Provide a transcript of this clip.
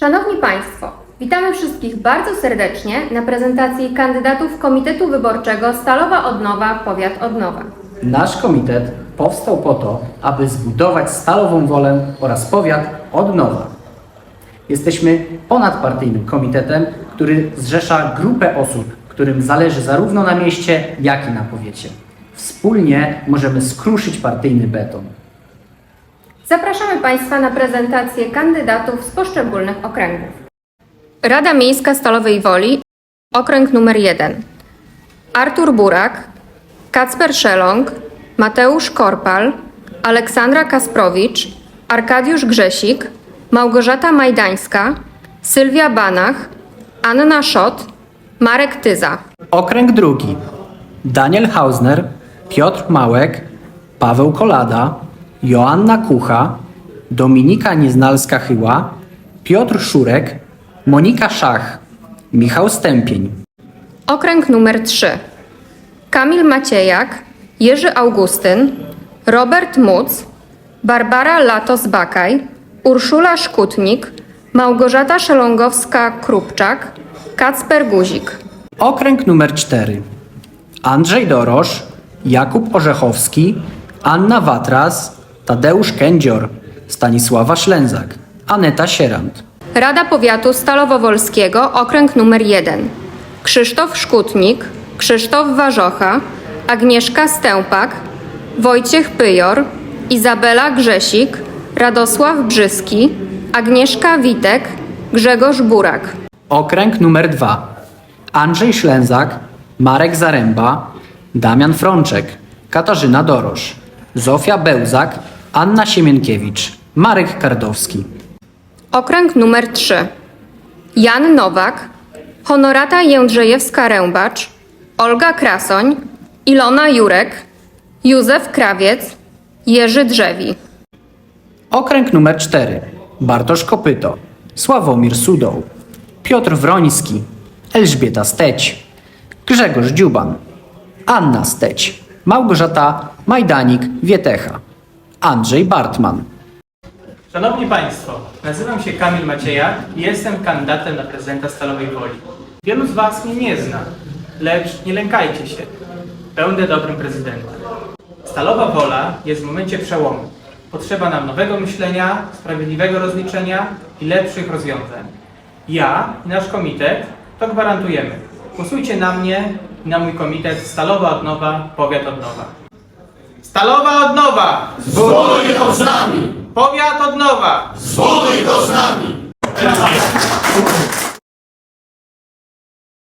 Szanowni Państwo, witamy wszystkich bardzo serdecznie na prezentacji kandydatów Komitetu Wyborczego Stalowa Odnowa Powiat Odnowa. Nasz komitet powstał po to, aby zbudować stalową wolę oraz powiat od nowa. Jesteśmy ponadpartyjnym komitetem, który zrzesza grupę osób, którym zależy zarówno na mieście, jak i na powiecie. Wspólnie możemy skruszyć partyjny beton. Zapraszamy Państwa na prezentację kandydatów z poszczególnych okręgów. Rada Miejska Stalowej Woli, okręg numer 1. Artur Burak, Kacper Szelong, Mateusz Korpal, Aleksandra Kasprowicz, Arkadiusz Grzesik, Małgorzata Majdańska, Sylwia Banach, Anna Szot, Marek Tyza. Okręg drugi. Daniel Hausner, Piotr Małek, Paweł Kolada, Joanna Kucha, Dominika Nieznalska-Chyła, Piotr Szurek, Monika Szach, Michał Stępień. Okręg numer 3. Kamil Maciejak, Jerzy Augustyn, Robert Muc, Barbara Latos-Bakaj, Urszula Szkutnik, Małgorzata Szelongowska-Krupczak, Kacper Guzik. Okręg numer 4. Andrzej Dorosz, Jakub Orzechowski, Anna Watras, Tadeusz Kędzior, Stanisława Szlęzak, Aneta Sierant. Rada Powiatu Stalowo-Wolskiego, okręg numer 1. Krzysztof Szkutnik, Krzysztof Warzocha, Agnieszka Stępak, Wojciech Pyjor, Izabela Grzesik, Radosław Brzyski, Agnieszka Witek, Grzegorz Burak. Okręg numer 2. Andrzej Szlęzak, Marek Zaręba, Damian Frączek, Katarzyna Dorosz, Zofia Bełzak, Anna Siemienkiewicz, Marek Kardowski. Okręg numer 3. Jan Nowak, Honorata Jędrzejewska-Rębacz, Olga Krasoń, Ilona Jurek, Józef Krawiec, Jerzy Drzewi. Okręg numer 4. Bartosz Kopyto, Sławomir Sudoł, Piotr Wroński, Elżbieta Steć, Grzegorz Dziuban, Anna Steć, Małgorzata Majdanik-Wietecha, Andrzej Bartman. Szanowni Państwo, nazywam się Kamil Maciejak i jestem kandydatem na prezydenta Stalowej Woli. Wielu z Was mnie nie zna, lecz nie lękajcie się. Będę dobrym prezydentem. Stalowa Wola jest w momencie przełomu. Potrzeba nam nowego myślenia, sprawiedliwego rozliczenia i lepszych rozwiązań. Ja i nasz komitet to gwarantujemy. Głosujcie na mnie i na mój komitet Stalowa Odnowa, Powiat Odnowa. Stalowa Odnowa! Zbuduj to z nami! Powiat Odnowa! Zbuduj to z nami!